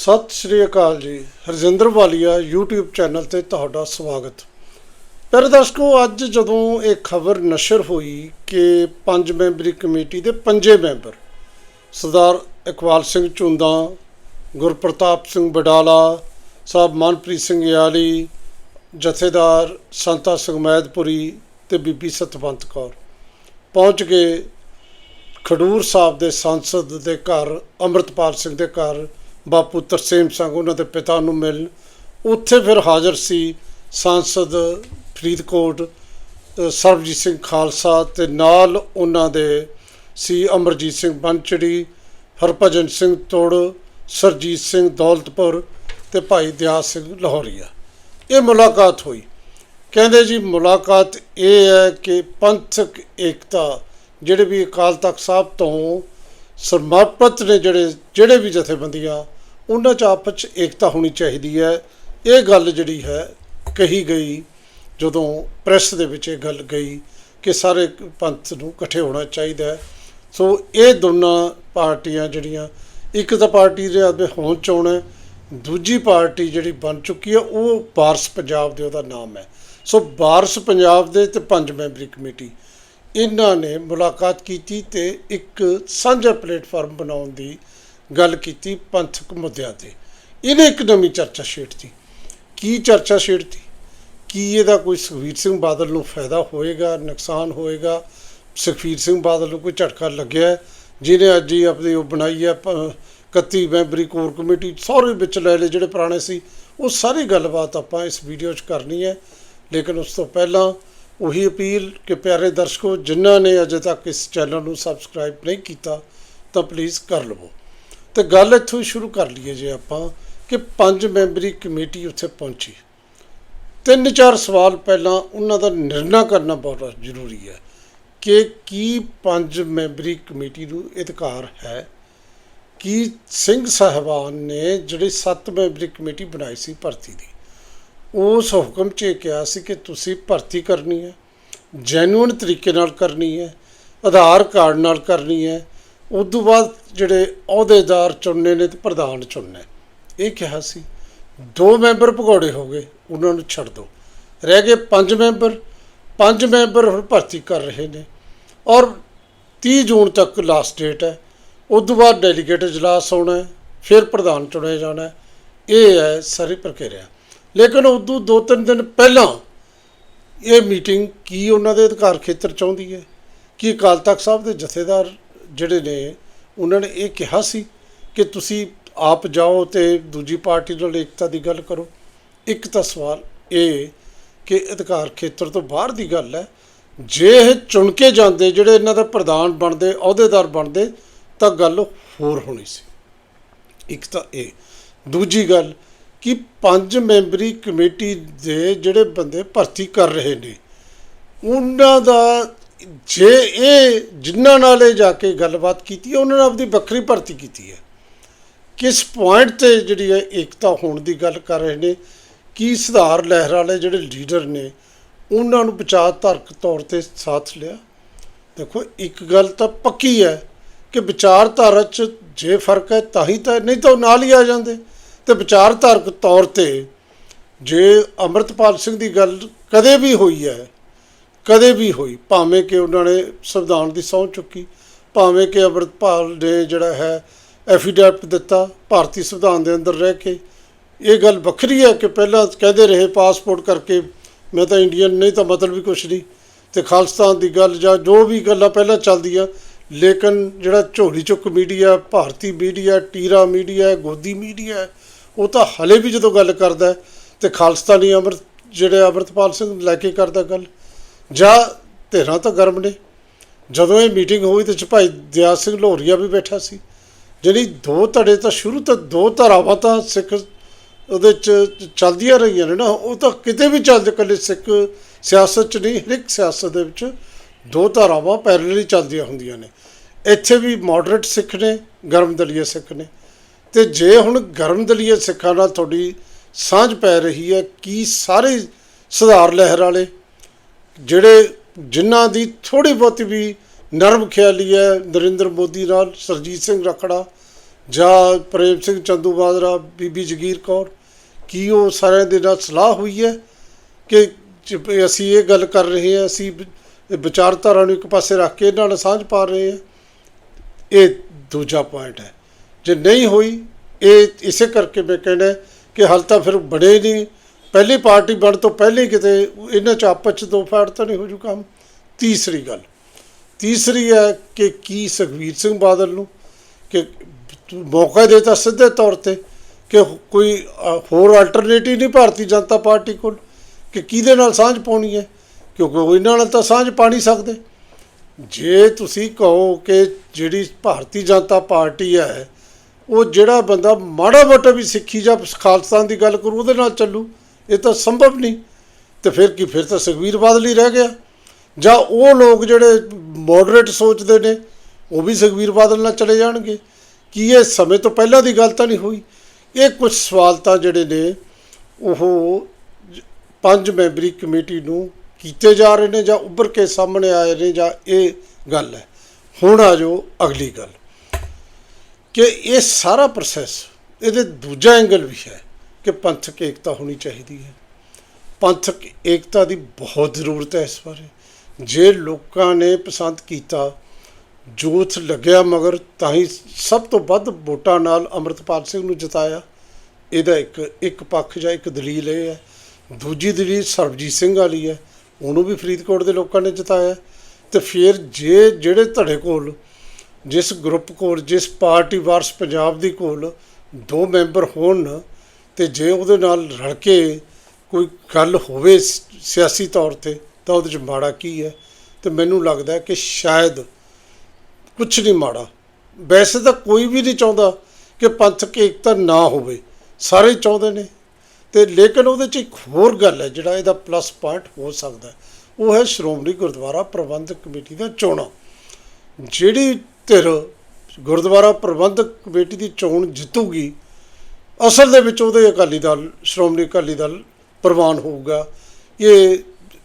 ਸਤਿ ਸ਼੍ਰੀ ਅਕਾਲ ਜੀ। ਹਰਜਿੰਦਰ ਵਾਲੀਆ YouTube channel ਤੇ ਤੁਹਾਡਾ ਸਵਾਗਤ। ਪਿਆਰੇ ਦਰਸ਼ਕੋ, ਅੱਜ ਜਦੋਂ ਇਹ ਖਬਰ ਨਸ਼ਰ ਹੋਈ ਕਿ ਪੰਜ ਮੈਂਬਰੀ ਕਮੇਟੀ ਦੇ ਪੰਜੇ ਮੈਂਬਰ ਸਰਦਾਰ ਇਕਬਾਲ ਸਿੰਘ ਚੁੰਦਾ ਗੁਰਪ੍ਰਤਾਪ ਸਿੰਘ ਬਡਾਲਾ, ਸਾਹਿਬ ਮਨਪ੍ਰੀਤ ਸਿੰਘ ਯਾਲੀ, ਜਥੇਦਾਰ ਸੰਤਾ ਸਿੰਘ ਮੈਦਪੁਰੀ ਤੇ ਬੀਬੀ ਸਤਵੰਤ ਕੌਰ ਪਹੁੰਚ ਗਏ। ਖਡੂਰ ਸਾਹਿਬ ਦੇ ਸੰਸਦ ਦੇ ਘਰ, ਅੰਮ੍ਰਿਤਪਾਲ ਸਿੰਘ ਦੇ ਘਰ ਬਾਪੂ ਤਰਸੇਮ ਸਿੰਘ, ਉਹਨਾਂ ਦੇ ਪਿਤਾ ਨੂੰ ਮਿਲਣ। ਉੱਥੇ ਫਿਰ ਹਾਜ਼ਰ ਸੀ ਸੰਸਦ ਫਰੀਦਕੋਟ ਸਰਬਜੀਤ ਸਿੰਘ ਖਾਲਸਾ ਤੇ ਨਾਲ ਉਹਨਾਂ ਦੇ ਸੀ ਅਮਰਜੀਤ ਸਿੰਘ ਬੰਚੜੀ, ਹਰਭਜਨ ਸਿੰਘ ਤੋੜ, ਸਰਜੀਤ ਸਿੰਘ ਦੌਲਤਪੁਰ ਤੇ ਭਾਈ ਦਿਆ ਸਿੰਘ ਲਾਹੌਰੀਆ। ਇਹ ਮੁਲਾਕਾਤ ਹੋਈ। ਕਹਿੰਦੇ ਜੀ, ਮੁਲਾਕਾਤ ਇਹ ਹੈ ਕਿ ਪੰਥਕ ਏਕਤਾ, ਜਿਹੜੇ ਵੀ ਅਕਾਲ ਤਖਤ ਸਾਹਿਬ ਤੋਂ ਸਮਰਪਿਤ ਨੇ ਜਿਹੜੇ ਜਿਹੜੇ ਵੀ ਜਥੇਬੰਦੀਆਂ, ਉਹਨਾਂ 'ਚ ਆਪਸ 'ਚ ਏਕਤਾ ਹੋਣੀ ਚਾਹੀਦੀ ਹੈ। ਇਹ ਗੱਲ ਜਿਹੜੀ ਹੈ, ਕਹੀ ਗਈ ਜਦੋਂ ਪ੍ਰੈਸ ਦੇ ਵਿੱਚ ਇਹ ਗੱਲ ਗਈ ਕਿ ਸਾਰੇ ਪੰਥ ਨੂੰ ਇਕੱਠੇ ਹੋਣਾ ਚਾਹੀਦਾ ਸੋ ਇਹ ਦੋਨਾਂ ਪਾਰਟੀਆਂ ਜਿਹੜੀਆਂ, ਇੱਕ ਤਾਂ ਪਾਰਟੀ ਦੇ ਆਦਮੇ ਹੋਣ ਚ ਆਉਣਾ ਦੂਜੀ ਪਾਰਟੀ ਜਿਹੜੀ ਬਣ ਚੁੱਕੀ ਹੈ, ਉਹ ਵਾਰਸ ਪੰਜਾਬ ਦੇ ਉਹਦਾ ਨਾਮ ਹੈ। ਸੋ ਵਾਰਸ ਪੰਜਾਬ ਦੇ ਤੇ ਪੰਜ ਮੈਂਬਰੀ ਕਮੇਟੀ। ਇਹਨਾਂ ਨੇ ਮੁਲਾਕਾਤ ਕੀਤੀ ਤੇ ਇੱਕ ਸਾਂਝਾ ਪਲੇਟਫਾਰਮ ਬਣਾਉਣ ਦੀ ਗੱਲ ਕੀਤੀ ਪੰਥਕ ਮੁੱਦਿਆਂ ਤੇ। ਇਹਨੇ ਇੱਕ ਨਵੀਂ ਚਰਚਾ ਛੇੜਤੀ। ਕੀ ਚਰਚਾ ਛੇੜਤੀ? ਕੀ ਇਹਦਾ ਕੋਈ ਸੁਖਬੀਰ ਸਿੰਘ ਬਾਦਲ ਨੂੰ ਫਾਇਦਾ ਹੋਏਗਾ, ਨੁਕਸਾਨ ਹੋਏਗਾ? ਸੁਖਬੀਰ ਸਿੰਘ ਬਾਦਲ ਨੂੰ ਕੋਈ ਝਟਕਾ ਲੱਗਿਆ ਜਿਹਨੇ ਅੱਜ ਹੀ ਆਪਣੀ ਉਹ ਬਣਾਈ ਹੈ, ਪ- 31 ਮੈਂਬਰੀ ਕੋਰ ਕਮੇਟੀ ਸਾਰੇ ਵਿੱਚ ਲੈ ਲਏ ਜਿਹੜੇ ਪੁਰਾਣੇ ਸੀ। ਉਹ ਸਾਰੀ ਗੱਲਬਾਤ ਆਪਾਂ ਇਸ ਵੀਡੀਓ 'ਚ ਕਰਨੀ ਹੈ। ਲੇਕਿਨ ਉਸ ਤੋਂ ਪਹਿਲਾਂ ਉਹੀ ਅਪੀਲ ਕਿ ਪਿਆਰੇ ਦਰਸ਼ਕੋ, ਜਿਨ੍ਹਾਂ ਨੇ ਅਜੇ ਤੱਕ ਇਸ ਚੈਨਲ ਨੂੰ ਸਬਸਕ੍ਰਾਈਬ ਨਹੀਂ ਕੀਤਾ, ਤਾਂ ਪਲੀਜ਼ ਕਰ ਲਵੋ। ਤੇ ਗੱਲ ਇੱਥੋਂ ਸ਼ੁਰੂ ਕਰ ਲਈਏ ਜੇ ਆਪਾਂ ਕਿ ਪੰਜ ਮੈਂਬਰੀ ਕਮੇਟੀ ਉੱਥੇ ਪਹੁੰਚੀ। ਤਿੰਨ ਚਾਰ ਸਵਾਲ ਪਹਿਲਾਂ ਉਹਨਾਂ ਦਾ ਨਿਰਣਾ ਕਰਨਾ ਬਹੁਤ ਜ਼ਰੂਰੀ ਹੈ ਕਿ ਕੀ ਪੰਜ ਮੈਂਬਰੀ ਕਮੇਟੀ ਨੂੰ ਅਧਿਕਾਰ ਹੈ? ਕਿ ਸਿੰਘ ਸਾਹਿਬਾਨ ਨੇ ਜਿਹੜੀ ਸੱਤ ਮੈਂਬਰੀ ਕਮੇਟੀ ਬਣਾਈ ਸੀ ਭਰਤੀ ਦੀ? ਉਸ ਹੁਕਮ 'ਚ ਇਹ ਕਿਹਾ ਸੀ ਕਿ ਤੁਸੀਂ ਭਰਤੀ ਕਰਨੀ ਹੈ ਜੈਨੂਇਨ ਤਰੀਕੇ ਨਾਲ ਕਰਨੀ ਹੈ, ਆਧਾਰ ਕਾਰਡ ਨਾਲ ਕਰਨੀ ਹੈ, ਉਸ ਤੋਂ ਬਾਅਦ ਜਿਹੜੇ ਅਹੁਦੇਦਾਰ ਚੁਣਨੇ ਨੇ ਤੇ ਪ੍ਰਧਾਨ ਚੁਣਨਾ ਇਹ ਕਿਹਾ ਸੀ। ਦੋ ਮੈਂਬਰ ਭਗੌੜੇ ਹੋ ਗਏ, ਉਹਨਾਂ ਨੂੰ ਛੱਡ ਦਿਓ ਰਹਿ ਗਏ ਪੰਜ ਮੈਂਬਰ ਪੰਜ ਮੈਂਬਰ ਹੁਣ ਭਰਤੀ ਕਰ ਰਹੇ ਨੇ। ਔਰ 30 ਜੂਨ ਤੱਕ ਲਾਸਟ ਡੇਟ ਹੈ। ਉਸ ਤੋਂ ਬਾਅਦ ਡੈਲੀਗੇਟ ਇਜਲਾਸ ਹੋਣਾ ਫਿਰ ਪ੍ਰਧਾਨ ਚੁਣਿਆ ਜਾਣਾ ਇਹ ਹੈ ਸਾਰੀ ਪ੍ਰਕਿਰਿਆ। ਲੇਕਿਨ ਉਦੋਂ ਦੋ ਤਿੰਨ ਦਿਨ ਪਹਿਲਾਂ ਇਹ ਮੀਟਿੰਗ ਕੀ ਉਹਨਾਂ ਦੇ ਅਧਿਕਾਰ ਖੇਤਰ ਚਾਹੁੰਦੀ ਹੈ? ਕੀ ਅਕਾਲ ਤਖਤ ਸਾਹਿਬ ਦੇ ਜਥੇਦਾਰ ਜਿਹੜੇ ਨੇ, ਉਹਨਾਂ ਨੇ ਇਹ ਕਿਹਾ ਸੀ ਕਿ ਤੁਸੀਂ ਆਪ ਜਾਓ ਤੇ ਦੂਜੀ ਪਾਰਟੀ ਨਾਲ ਏਕਤਾ ਦੀ ਗੱਲ ਕਰੋ? ਇੱਕ ਤਾਂ ਸਵਾਲ ਇਹ ਕਿ ਅਧਿਕਾਰ ਖੇਤਰ ਤੋਂ ਬਾਹਰ ਦੀ ਗੱਲ ਹੈ। ਜੇ ਇਹ ਚੁਣ ਕੇ ਜਾਂਦੇ, ਜਿਹੜੇ ਇਹਨਾਂ ਦਾ ਪ੍ਰਧਾਨ ਬਣਦੇ, ਅਹੁਦੇਦਾਰ ਬਣਦੇ, ਤਾਂ ਗੱਲ ਹੋਰ ਹੋਣੀ ਸੀ। ਇੱਕ ਤਾਂ ਇਹ। ਦੂਜੀ ਗੱਲ ਕਿ ਪੰਜ ਮੈਂਬਰੀ ਕਮੇਟੀ ਦੇ ਜਿਹੜੇ ਬੰਦੇ ਭਰਤੀ ਕਰ ਰਹੇ ਨੇ ਉਹਨਾਂ ਦਾ ਜੇ ਇਹ ਜਿਨ੍ਹਾਂ ਨਾਲ ਇਹ ਜਾ ਕੇ ਗੱਲਬਾਤ ਕੀਤੀ ਹੈ, ਉਹਨਾਂ ਨੇ ਆਪਦੀ ਵੱਖਰੀ ਭਰਤੀ ਕੀਤੀ ਹੈ। ਕਿਸ ਪੁਆਇੰਟ ਤੇ ਜਿਹੜੀ ਹੈ ਏਕਤਾ ਹੋਣ ਦੀ ਗੱਲ ਕਰ ਰਹੇ ਨੇ ਕੀ ਸੁਧਾਰ ਲਹਿਰ ਵਾਲੇ ਜਿਹੜੇ ਲੀਡਰ ਨੇ ਉਹਨਾਂ ਨੂੰ ਵਿਚਾਰਧਾਰਕ ਤੌਰ ਤੇ ਸਾਥ ਲਿਆ? ਦੇਖੋ ਇੱਕ ਗੱਲ ਤਾਂ ਪੱਕੀ ਹੈ ਕਿ ਵਿਚਾਰਧਾਰਾ 'ਚ ਜੇ ਫ਼ਰਕ ਹੈ ਤਾਂ ਹੀ ਤਾਂ ਨਹੀਂ ਤਾਂ ਉਹ ਨਾਲ ਹੀ ਆ ਜਾਂਦੇ। ਤੇ ਵਿਚਾਰਧਾਰਕ ਤੌਰ ਤੇ ਜੇ ਅਮਰਤਪਾਲ ਸਿੰਘ ਦੀ ਗੱਲ ਕਦੇ ਵੀ ਹੋਈ ਹੈ, ਕਦੇ ਵੀ ਹੋਈ, ਭਾਵੇਂ ਕਿ ਉਹਨਾਂ ਨੇ ਸੰਵਿਧਾਨ ਦੀ ਸਹੁੰ ਚੁੱਕੀ, ਭਾਵੇਂ ਕਿ ਅਮਰਤਪਾਲ ਨੇ ਜਿਹੜਾ ਹੈ ਐਫੀਡੈਵਿਟ ਦਿੱਤਾ, ਭਾਰਤੀ ਸੰਵਿਧਾਨ ਦੇ ਅੰਦਰ ਰਹਿ ਕੇ, ਇਹ ਗੱਲ ਵੱਖਰੀ ਹੈ ਕਿ ਪਹਿਲਾਂ ਕਹਿੰਦੇ ਰਹੇ ਪਾਸਪੋਰਟ ਕਰਕੇ, ਮੈਂ ਤਾਂ ਇੰਡੀਅਨ ਨਹੀਂ ਤਾਂ ਮਤਲਬ ਵੀ ਕੁਛ ਨਹੀਂ, ਤੇ ਖਾਲਿਸਤਾਨ ਦੀ ਗੱਲ ਜਾਂ ਜੋ ਵੀ ਗੱਲਾਂ ਪਹਿਲਾਂ ਚੱਲਦੀਆਂ, ਲੇਕਿਨ ਜਿਹੜਾ ਝੋਲੀ ਚੁੱਕ ਮੀਡੀਆ, ਭਾਰਤੀ ਮੀਡੀਆ, ਟੀਰਾ ਮੀਡੀਆ, ਗੋਦੀ ਮੀਡੀਆ ਉਹ ਤਾਂ ਹਲੇ ਵੀ ਜਦੋਂ ਗੱਲ ਕਰਦਾ ਹੈ ਤੇ ਖਾਲਿਸਤਾਨੀ ਅਮਰ ਜਿਹੜੇ ਅਮਰਤਪਾਲ ਸਿੰਘ ਲੈ ਕੇ ਕਰਦਾ ਗੱਲ, ਜਾਂ ਧਿਰਾਂ ਤਾਂ ਗਰਮ ਨੇ। ਜਦੋਂ ਇਹ ਮੀਟਿੰਗ ਹੋਈ ਤੇ ਚ ਭਾਈ ਦਿਆ ਸਿੰਘ ਲੋਹਰੀਆ ਵੀ ਬੈਠਾ ਸੀ। ਜਿਹੜੀ ਦੋ ਧੜੇ ਤਾਂ ਸ਼ੁਰੂ ਤੋਂ ਦੋ ਧਰਾਵਾਂ ਤਾਂ ਸਿੱਖ ਉਹਦੇ ਚ ਚੱਲਦੀਆਂ ਰਹੀਆਂ ਨੇ ਨਾ, ਉਹ ਤਾਂ ਕਿਤੇ ਵੀ ਚੱਲਦੇ ਇਕੱਲੇ ਸਿੱਖ ਸਿਆਸਤ ਚ ਨਹੀਂ ਹਰ ਇੱਕ ਸਿਆਸਤ ਦੇ ਵਿੱਚ ਦੋ ਧਾਰਾਵਾਂ ਪੈਰਲਲੀ ਚੱਲਦੀਆਂ ਹੁੰਦੀਆਂ ਨੇ। ਇੱਥੇ ਵੀ ਮੋਡਰੇਟ ਸਿੱਖ ਨੇ, ਗਰਮ ਦਲੀਏ ਸਿੱਖ ਨੇ। ਤੇ ਜੇ ਹੁਣ ਗਰਮ ਦਲੀਏ ਸਿੱਖਾਂ ਨਾਲ ਤੁਹਾਡੀ ਸਾਂਝ ਪੈ ਰਹੀ ਹੈ, ਕੀ ਸਾਰੇ ਸੁਧਾਰ ਲਹਿਰ ਵਾਲੇ ਜਿਹੜੇ ਜਿਨ੍ਹਾਂ ਦੀ ਥੋੜੀ ਬਹੁਤੀ ਵੀ ਨਰਮ ਖਿਆਲੀ ਹੈ, ਨਰਿੰਦਰ ਮੋਦੀ ਨਾਲ ਸਰਜੀਤ ਸਿੰਘ ਰਖੜਾ ਜਾਂ ਪ੍ਰੇਮ ਸਿੰਘ ਚੰਦੂ ਬਾਦਰਾ ਬੀਬੀ ਜਗੀਰ ਕੌਰ, ਕੀ ਉਹ ਸਾਰਿਆਂ ਦੇ ਨਾਲ ਸਲਾਹ ਹੋਈ ਹੈ ਕਿ ਅਸੀਂ ਇਹ ਗੱਲ ਕਰ ਰਹੇ ਹਾਂ, ਅਸੀਂ ਵਿਚਾਰਧਾਰਾ ਨੂੰ ਇੱਕ ਪਾਸੇ ਰੱਖ ਕੇ ਇਹਨਾਂ ਨਾਲ ਸਾਂਝ ਪਾ ਰਹੇ ਹਾਂ? ਇਹ ਦੂਜਾ ਪੁਆਇੰਟ ਹੈ। ਜੇ ਨਹੀਂ ਹੋਈ, ਇਹ ਇਸੇ ਕਰਕੇ ਮੈਂ ਕਹਿੰਦਾ ਕਿ ਹਾਲ ਤਾਂ ਫਿਰ ਬੜੇ ਨਹੀਂ। ਪਹਿਲੀ ਪਾਰਟੀ ਬਣ ਤੋਂ ਪਹਿਲੇ ਕਿਤੇ ਇਹਨਾਂ ਚ ਆਪਸ ਚ ਦੋ ਫਾੜ ਤਾਂ ਨਹੀਂ ਹੋ ਜੂ ਕੰਮ। ਤੀਸਰੀ ਗੱਲ, ਤੀਸਰੀ ਹੈ ਕਿ ਕੀ ਸੁਖਬੀਰ ਸਿੰਘ ਬਾਦਲ ਨੂੰ ਕਿ ਮੌਕਾ ਦੇਤਾ ਸਿੱਧੇ ਤੌਰ ਤੇ ਕਿ ਕੋਈ ਹੋਰ ਆਲਟਰਨੇਟਿਵ ਨਹੀਂ ਭਾਰਤੀ ਜਨਤਾ ਪਾਰਟੀ ਕੋਲ ਕਿ ਕਿਹਦੇ ਨਾਲ ਸਾਂਝ ਪਾਉਣੀ ਹੈ? ਕਿਉਂਕਿ ਉਹ ਇਹਨਾਂ ਨਾਲ ਤਾਂ ਸਾਂਝ ਪਾ ਨਹੀਂ ਸਕਦੇ। ਜੇ ਤੁਸੀਂ ਕਹੋ ਕਿ ਜਿਹੜੀ ਭਾਰਤੀ ਜਨਤਾ ਪਾਰਟੀ ਹੈ ਉਹ ਜਿਹੜਾ ਬੰਦਾ ਮਾੜਾ ਮੋਟਾ ਵੀ ਸਿੱਖੀ ਜਾਂ ਖਾਲਸਤਾਨ ਦੀ ਗੱਲ ਕਰੂ, ਉਹਦੇ ਨਾਲ ਚੱਲੂ। ਇਹ ਤਾਂ ਸੰਭਵ ਨਹੀਂ। ਤੇ ਫਿਰ ਕੀ, ਫਿਰ ਤਾਂ ਸੁਖਬੀਰ ਬਾਦਲ ਹੀ ਰਹਿ ਗਿਆ। ਜਾਂ ਉਹ ਲੋਕ ਜਿਹੜੇ ਮੋਡਰੇਟ ਸੋਚਦੇ ਨੇ, ਉਹ ਵੀ ਸੁਖਬੀਰ ਬਾਦਲ ਨਾਲ ਚਲੇ ਜਾਣਗੇ। ਕੀ ਇਹ ਸਮੇਂ ਤੋਂ ਪਹਿਲਾਂ ਦੀ ਗੱਲ ਤਾਂ ਨਹੀਂ ਹੋਈ? ਇਹ ਕੁਝ ਸਵਾਲ ਤਾਂ ਜਿਹੜੇ ਨੇ, ਉਹ ਪੰਜ ਮੈਂਬਰੀ ਕਮੇਟੀ ਨੂੰ ਕੀਤੇ ਜਾ ਰਹੇ ਨੇ ਜਾਂ ਉੱਭਰ ਕੇ ਸਾਹਮਣੇ ਆਏ ਨੇ ਜਾਂ ਇਹ ਗੱਲ ਹੈ। ਹੁਣ ਆ ਜਾਓ ਅਗਲੀ ਗੱਲ। ਕਿ ਇਹ ਸਾਰਾ ਪ੍ਰੋਸੈਸ ਇਹਦੇ ਦੂਜਾ ਐਂਗਲ ਵੀ ਹੈ ਕਿ ਪੰਥਕ ਏਕਤਾ ਹੋਣੀ ਚਾਹੀਦੀ ਹੈ। ਪੰਥਕ ਏਕਤਾ ਦੀ ਬਹੁਤ ਜ਼ਰੂਰਤ ਹੈ ਇਸ ਬਾਰੇ। ਜੇ ਲੋਕਾਂ ਨੇ ਪਸੰਦ ਕੀਤਾ, ਜੂਥ ਲੱਗਿਆ ਮਗਰ, ਤਾਂ ਹੀ ਸਭ ਤੋਂ ਵੱਧ ਵੋਟਾਂ ਨਾਲ ਅੰਮ੍ਰਿਤਪਾਲ ਸਿੰਘ ਨੂੰ ਜਿਤਾਇਆ। ਇਹਦਾ ਇੱਕ ਇੱਕ ਪੱਖ ਜਾਂ ਇੱਕ ਦਲੀਲ ਇਹ ਹੈ। ਦੂਜੀ ਦਲੀਲ ਸਰਬਜੀਤ ਸਿੰਘ ਵਾਲੀ ਹੈ। ਉਹਨੂੰ ਵੀ ਫਰੀਦਕੋਟ ਦੇ ਲੋਕਾਂ ਨੇ ਜਿਤਾਇਆ। ਤੇ ਫਿਰ ਜੇ ਜਿਹੜੇ ਧੜੇ ਕੋਲ ਜਿਸ ਗਰੁੱਪ ਕੋਲ, ਜਿਸ ਪਾਰਟੀ ਵਾਰਸ ਪੰਜਾਬ ਦੀ ਕੋਲ ਦੋ ਮੈਂਬਰ ਹੋਣ ਤੇ ਜੇ ਉਹਦੇ ਨਾਲ ਰਲ ਕੇ ਕੋਈ ਗੱਲ ਹੋਵੇ ਸਿਆਸੀ ਤੌਰ ਤੇ, ਤਾਂ ਉਹਦੇ ਚ ਮਾੜਾ ਕੀ ਹੈ? ਤੇ ਮੈਨੂੰ ਲੱਗਦਾ ਕਿ ਸ਼ਾਇਦ ਕੁਝ ਨਹੀਂ ਮਾੜਾ। ਵੈਸੇ ਤਾਂ ਕੋਈ ਵੀ ਨਹੀਂ ਚਾਹੁੰਦਾ ਕਿ ਪੰਥਕ ਏਕਤਾ ਨਾ ਹੋਵੇ। ਸਾਰੇ ਚਾਹੁੰਦੇ ਨੇ। ਤੇ ਲੇਕਿਨ ਉਹਦੇ ਚ ਇੱਕ ਹੋਰ ਗੱਲ ਹੈ, ਜਿਹੜਾ ਇਹਦਾ ਪਲੱਸ ਪੁਆਇੰਟ ਹੋ ਸਕਦਾ ਉਹ ਹੈ ਸ਼੍ਰੋਮਣੀ ਗੁਰਦੁਆਰਾ ਪ੍ਰਬੰਧਕ ਕਮੇਟੀ ਦਾ ਚੋਣਾਂ। ਜਿਹੜੀ ਧਿਰ ਗੁਰਦੁਆਰਾ ਪ੍ਰਬੰਧਕ ਕਮੇਟੀ ਦੀ ਚੋਣ ਜਿੱਤੂਗੀ, ਅਸਲ ਦੇ ਵਿੱਚ ਉਹਦੇ ਅਕਾਲੀ ਦਲ, ਸ਼੍ਰੋਮਣੀ ਅਕਾਲੀ ਦਲ ਪ੍ਰਵਾਨ ਹੋਊਗਾ। ਇਹ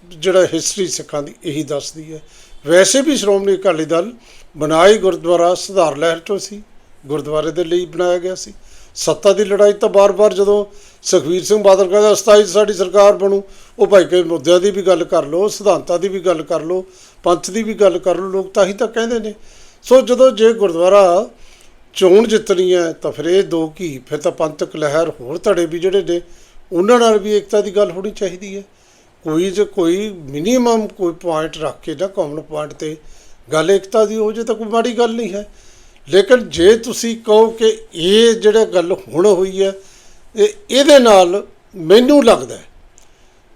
ਜਿਹੜਾ ਹਿਸਟਰੀ ਸਿੱਖਾਂ ਦੀ ਇਹੀ ਦੱਸਦੀ ਹੈ। ਵੈਸੇ ਵੀ ਸ਼੍ਰੋਮਣੀ ਅਕਾਲੀ ਦਲ ਬਣਾਈ ਗੁਰਦੁਆਰਾ ਸੁਧਾਰ ਲਹਿਰ ਚੋਂ ਸੀ, ਗੁਰਦੁਆਰੇ ਦੇ ਲਈ ਬਣਾਇਆ ਗਿਆ ਸੀ। ਸੱਤਾ ਦੀ ਲੜਾਈ ਤਾਂ ਬਾਰ-ਬਾਰ ਜਦੋਂ ਸੁਖਵੀਰ ਸਿੰਘ ਬਾਦਲ ਕਹਿੰਦਾ 27 ਸਾਡੀ ਸਰਕਾਰ ਬਣੂ, ਉਹ ਭਾਈ ਕਈ ਮੁੱਦਿਆਂ ਦੀ ਵੀ ਗੱਲ ਕਰ ਲਓ, ਸਿਧਾਂਤਾਂ ਦੀ ਵੀ ਗੱਲ ਕਰ ਲਓ, ਪੰਥ ਦੀ ਵੀ ਗੱਲ ਕਰ ਲਓ, ਲੋਕ ਤਾਂ ਹੀ ਤਾਂ ਕਹਿੰਦੇ ਨੇ। ਸੋ ਜਦੋਂ ਜੇ ਗੁਰਦੁਆਰਾ ਚੋਣ ਜਿੱਤਣੀ ਹੈ, ਤਾਂ ਫਿਰ ਇਹ ਦੋ ਕੀ ਫਿਰ ਤਾਂ ਪੰਥਕ ਲਹਿਰ, ਹੋਰ ਧੜੇ ਵੀ ਜਿਹੜੇ ਨੇ, ਉਹਨਾਂ ਨਾਲ ਵੀ ਏਕਤਾ ਦੀ ਗੱਲ ਹੋਣੀ ਚਾਹੀਦੀ ਹੈ। ਕੋਈ ਜੇ ਕੋਈ ਮਿਨੀਮਮ ਕੋਈ ਪੁਆਇੰਟ ਰੱਖ ਕੇ ਨਾ ਕਾਮਨ ਪੁਆਇੰਟ ਤੇ ਗੱਲ ਏਕਤਾ ਦੀ ਹੋ ਜੇ ਤਾਂ ਕੋਈ ਮਾੜੀ ਗੱਲ ਨਹੀਂ ਹੈ। ਲੇਕਿਨ ਜੇ ਤੁਸੀਂ ਕਹੋ ਕਿ ਇਹ ਜਿਹੜਾ ਗੱਲ ਹੁਣ ਹੋਈ ਹੈ, ਇਹ ਇਹਦੇ ਨਾਲ ਮੈਨੂੰ ਲੱਗਦਾ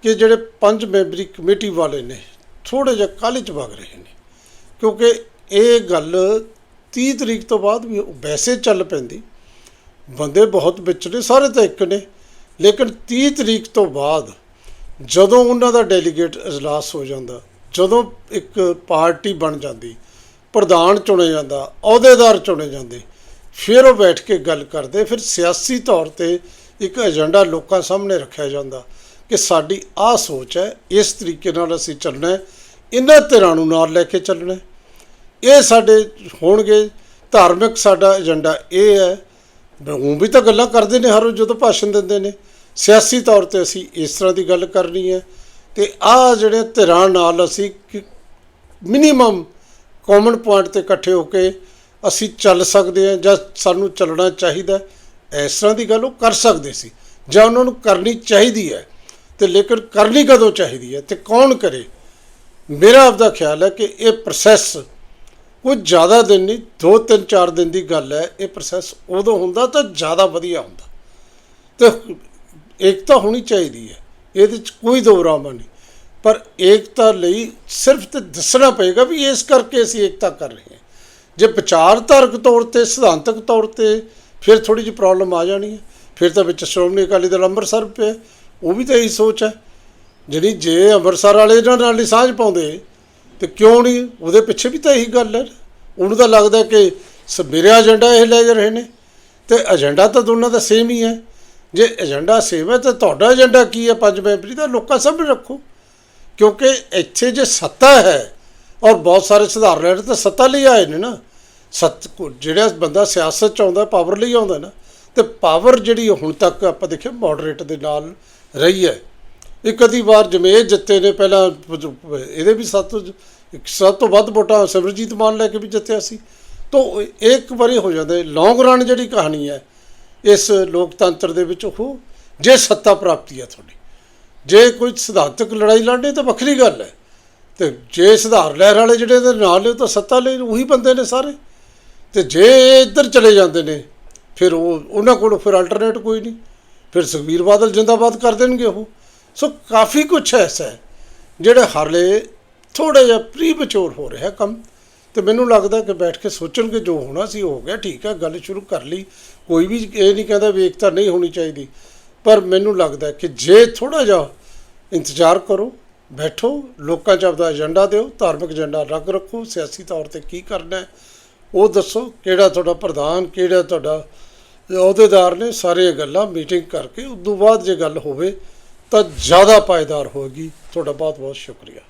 ਕਿ ਜਿਹੜੇ ਪੰਜ ਮੈਂਬਰੀ ਕਮੇਟੀ ਵਾਲੇ ਨੇ ਥੋੜੇ ਜਿਹਾ ਕਾਹਲੀ ਚ ਵਗ ਰਹੇ ਨੇ। ਕਿਉਂਕਿ ਇਹ ਗੱਲ 30 ਤਰੀਕ ਤੋਂ ਬਾਅਦ ਵੀ ਵੈਸੇ ਚੱਲ ਪੈਂਦੀ। ਬੰਦੇ ਬਹੁਤ ਵਿੱਚ ਨੇ, ਸਾਰੇ ਤਾਂ ਇੱਕ ਨੇ। ਲੇਕਿਨ 30 ਤਰੀਕ ਤੋਂ ਬਾਅਦ ਜਦੋਂ ਉਹਨਾਂ ਦਾ ਡੈਲੀਗੇਟ ਇਜਲਾਸ ਹੋ ਜਾਂਦਾ, ਜਦੋਂ ਇੱਕ ਪਾਰਟੀ ਬਣ ਜਾਂਦੀ, ਪ੍ਰਧਾਨ ਚੁਣੇ ਜਾਂਦਾ, ਅਹੁਦੇਦਾਰ ਚੁਣੇ ਜਾਂਦੇ, ਫਿਰ ਉਹ ਬੈਠ ਕੇ ਗੱਲ ਕਰਦੇ। ਫਿਰ ਸਿਆਸੀ ਤੌਰ ਤੇ ਇੱਕ ਏਜੰਡਾ ਲੋਕਾਂ ਸਾਹਮਣੇ ਰੱਖਿਆ ਜਾਂਦਾ ਕਿ ਸਾਡੀ ਆਹ ਸੋਚ ਹੈ, ਇਸ ਤਰੀਕੇ ਨਾਲ ਅਸੀਂ ਚੱਲਣਾ ਇਹਨਾਂ ਧਿਰਾਂ ਨੂੰ ਨਾਲ ਲੈ ਕੇ ਚੱਲਣਾ ਇਹ ਸਾਡੇ ਹੋਣਗੇ, ਧਾਰਮਿਕ ਸਾਡਾ ਏਜੰਡਾ ਇਹ ਹੈ। ਉਹ ਵੀ ਤਾਂ ਗੱਲਾਂ ਕਰਦੇ ਨੇ ਹਰ ਰੋਜ਼ ਜਦੋਂ ਭਾਸ਼ਣ ਦਿੰਦੇ ਨੇ। ਸਿਆਸੀ ਤੌਰ ਤੇ ਅਸੀਂ ਇਸ ਤਰ੍ਹਾਂ ਦੀ ਗੱਲ ਕਰਨੀ ਹੈ। ਤੇ ਆਹ ਜਿਹੜੇ ਧਿਰਾਂ ਨਾਲ ਅਸੀਂ ਮਿਨੀਮਮ ਕਾਮਨ ਪੁਆਇੰਟ ਤੇ ਇਕੱਠੇ ਹੋ ਕੇ ਅਸੀਂ ਚੱਲ ਸਕਦੇ ਹਾਂ ਜਾਂ ਸਾਨੂੰ ਚੱਲਣਾ ਚਾਹੀਦਾ ਇਸ ਤਰ੍ਹਾਂ ਦੀ ਗੱਲ ਉਹ ਕਰ ਸਕਦੇ ਸੀ। ਜਾਂ ਉਹਨਾਂ ਨੂੰ ਕਰਨੀ ਚਾਹੀਦੀ ਹੈ ਤੇ ਲੇਕਿਨ ਕਰਨੀ ਕਦੋਂ ਚਾਹੀਦੀ ਹੈ ਤੇ ਕੌਣ ਕਰੇ? ਮੇਰਾ ਆਪਦਾ ਖਿਆਲ ਹੈ ਕਿ ਇਹ ਪ੍ਰੋਸੈਸ ਕੋਈ ਜ਼ਿਆਦਾ ਦਿਨ ਨਹੀਂ 2 3 4 ਦਿਨ ਦੀ ਗੱਲ ਹੈ, ਇਹ ਪ੍ਰੋਸੈਸ ਉਦੋਂ ਹੁੰਦਾ ਤਾਂ ਜ਼ਿਆਦਾ ਵਧੀਆ ਹੁੰਦਾ। ਤੇ ਏਕਤਾ ਹੋਣੀ ਚਾਹੀਦੀ ਹੈ, ਇਹਦੇ ਚ ਕੋਈ ਦੋ ਰਾਮਾ ਨਹੀਂ। ਪਰ ਏਕਤਾ ਲਈ ਸਿਰਫ ਤੇ ਦੱਸਣਾ ਪਏਗਾ ਵੀ ਇਸ ਕਰਕੇ ਅਸੀਂ ਏਕਤਾ ਕਰ ਰਹੇ ਹਾਂ। ਜੇ ਵਿਚਾਰਧਾਰਕ ਤੌਰ ਤੇ, ਸਿਧਾਂਤਕ ਤੌਰ ਤੇ ਫਿਰ ਥੋੜੀ ਜਿਹੀ ਪ੍ਰੋਬਲਮ ਆ ਜਾਣੀ ਹੈ। ਫਿਰ ਤਾਂ ਵਿੱਚ ਸ਼੍ਰੋਮਣੀ ਅਕਾਲੀ ਦਲ ਅੰਮ੍ਰਿਤਸਰ ਪਿਆ, ਉਹ ਵੀ ਤਾਂ ਇਹੀ ਸੋਚ ਹੈ। ਜਿਹੜੀ ਜੇ ਅੰਮ੍ਰਿਤਸਰ ਵਾਲੇ ਇਹਨਾਂ ਨਾਲ ਨਹੀਂ ਸਾਂਝ ਪਾਉਂਦੇ ਤੇ ਕਿਉਂ ਨਹੀਂ? ਉਹਦੇ ਪਿੱਛੇ ਵੀ ਤਾਂ ਇਹੀ ਗੱਲ ਹੈ। ਉਹਨੂੰ ਤਾਂ ਲੱਗਦਾ ਕਿ ਸ- ਮੇਰਾ ਏਜੰਡਾ ਇਹ ਲੈ ਜਾ ਰਹੇ ਨੇ। ਤੇ ਏਜੰਡਾ ਤਾਂ ਦੋਨਾਂ ਦਾ ਸੇਮ ਹੀ ਹੈ। ਜੇ ਏਜੰਡਾ ਸੇਮ ਹੈ ਤਾਂ ਤੁਹਾਡਾ ਏਜੰਡਾ ਕੀ ਹੈ ਪੰਜ ਮੈਂਬਰੀ ਦਾ? ਲੋਕਾਂ ਸਾਹਮਣੇ ਰੱਖੋ। ਕਿਉਂਕਿ ਇੱਥੇ ਜੇ ਸੱਤਾ ਹੈ ਔਰ ਬਹੁਤ ਸਾਰੇ ਸੁਧਾਰ ਲੈਣ ਤਾਂ ਸੱਤਾ ਲਈ ਆਏ ਨੇ ਨਾ। ਸੱਤ ਜਿਹੜਾ ਬੰਦਾ ਸਿਆਸਤ ਚ ਆਉਂਦਾ ਪਾਵਰ ਲਈ ਆਉਂਦਾ ਨਾ। ਤੇ ਪਾਵਰ ਜਿਹੜੀ ਹੁਣ ਤੱਕ ਆਪਾਂ ਦੇਖਿਆ ਮੋਡਰੇਟ ਦੇ ਨਾਲ ਰਹੀ ਹੈ। ਇੱਕ ਅੱਧੀ ਵਾਰ ਜਮੇਜ ਜਿੱਤੇ ਨੇ, ਪਹਿਲਾਂ ਇਹਦੇ ਵੀ ਸੱਤ ਇੱਕ ਸਭ ਤੋਂ ਵੱਧ ਵੋਟਾਂ ਸਿਮਰਜੀਤ ਮਾਨ ਲੈ ਕੇ ਵੀ ਜਿੱਤਿਆ ਸੀ। ਤੋਂ ਇੱਕ ਵਾਰੀ ਹੋ ਜਾਂਦਾ ਲੌਂਗ ਰਨ ਜਿਹੜੀ ਕਹਾਣੀ ਹੈ, ਇਸ ਲੋਕਤੰਤਰ ਦੇ ਵਿੱਚ ਉਹ ਜੇ ਸੱਤਾ ਪ੍ਰਾਪਤੀ ਹੈ ਤੁਹਾਡੀ। ਜੇ ਕੋਈ ਸਿਧਾਂਤਕ ਲੜਾਈ ਲੜਨੀ ਤਾਂ ਵੱਖਰੀ ਗੱਲ ਹੈ। ਤੇ ਜੇ ਸੁਧਾਰ ਲਹਿਰ ਵਾਲੇ ਜਿਹੜੇ ਇਹਦੇ ਨਾਲ ਨੇ ਤਾਂ ਸੱਤਾ ਲਈ ਉਹੀ ਬੰਦੇ ਨੇ ਸਾਰੇ। ਤੇ ਜੇ ਇਹ ਇੱਧਰ ਚਲੇ ਜਾਂਦੇ ਨੇ, ਫਿਰ ਉਹ ਉਹਨਾਂ ਕੋਲ ਫਿਰ ਅਲਟਰਨੇਟ ਕੋਈ ਨਹੀਂ। ਫਿਰ ਸੁਖਬੀਰ ਬਾਦਲ ਜਿੰਦਾਬਾਦ ਕਰ ਦੇਣਗੇ ਉਹ। ਸੋ ਕਾਫੀ ਕੁਝ ਐਸਾ ਹੈ, ਜਿਹੜਾ ਹਾਲੇ ਥੋੜਾ ਜਿਹਾ ਪ੍ਰੀਮੈਚੁਰ ਹੋ ਰਿਹਾ ਕੰਮ। ਤੇ ਮੈਨੂੰ ਲੱਗਦਾ ਕਿ ਬੈਠ ਕੇ ਸੋਚਣਗੇ, ਜੋ ਹੋਣਾ ਸੀ ਹੋ ਗਿਆ, ਠੀਕ ਹੈ, ਗੱਲ ਸ਼ੁਰੂ ਕਰ ਲਈ। ਕੋਈ ਵੀ ਇਹ ਨਹੀਂ ਕਹਿੰਦਾ ਵੀ ਏਕਤਾ ਨਹੀਂ ਹੋਣੀ ਚਾਹੀਦੀ। ਪਰ ਮੈਨੂੰ ਲੱਗਦਾ ਕਿ ਜੇ ਥੋੜਾ ਜਿਹਾ ਇੰਤਜ਼ਾਰ ਕਰੋ, ਬੈਠੋ, ਲੋਕਾਂ 'ਚ ਆਪਦਾ ਏਜੰਡਾ ਦਿਓ, ਧਾਰਮਿਕ ਏਜੰਡਾ ਅਲੱਗ ਰੱਖੋ, ਸਿਆਸੀ ਤੌਰ ਤੇ ਕੀ ਕਰਨਾ ਉਹ ਦੱਸੋ ਕਿਹੜਾ ਤੁਹਾਡਾ ਪ੍ਰਧਾਨ, ਕਿਹੜਾ ਤੁਹਾਡਾ ਅਹੁਦੇਦਾਰ ਨੇ, ਸਾਰੀਆਂ ਗੱਲਾਂ, ਮੀਟਿੰਗ ਕਰਕੇ ਉਸ ਤੋਂ ਬਾਅਦ ਜੇ ਗੱਲ ਹੋਵੇ ਤਾਂ ਜ਼ਿਆਦਾ ਪਾਇਦਾਰ ਹੋਏਗੀ। ਤੁਹਾਡਾ ਬਹੁਤ ਬਹੁਤ ਸ਼ੁਕਰੀਆ।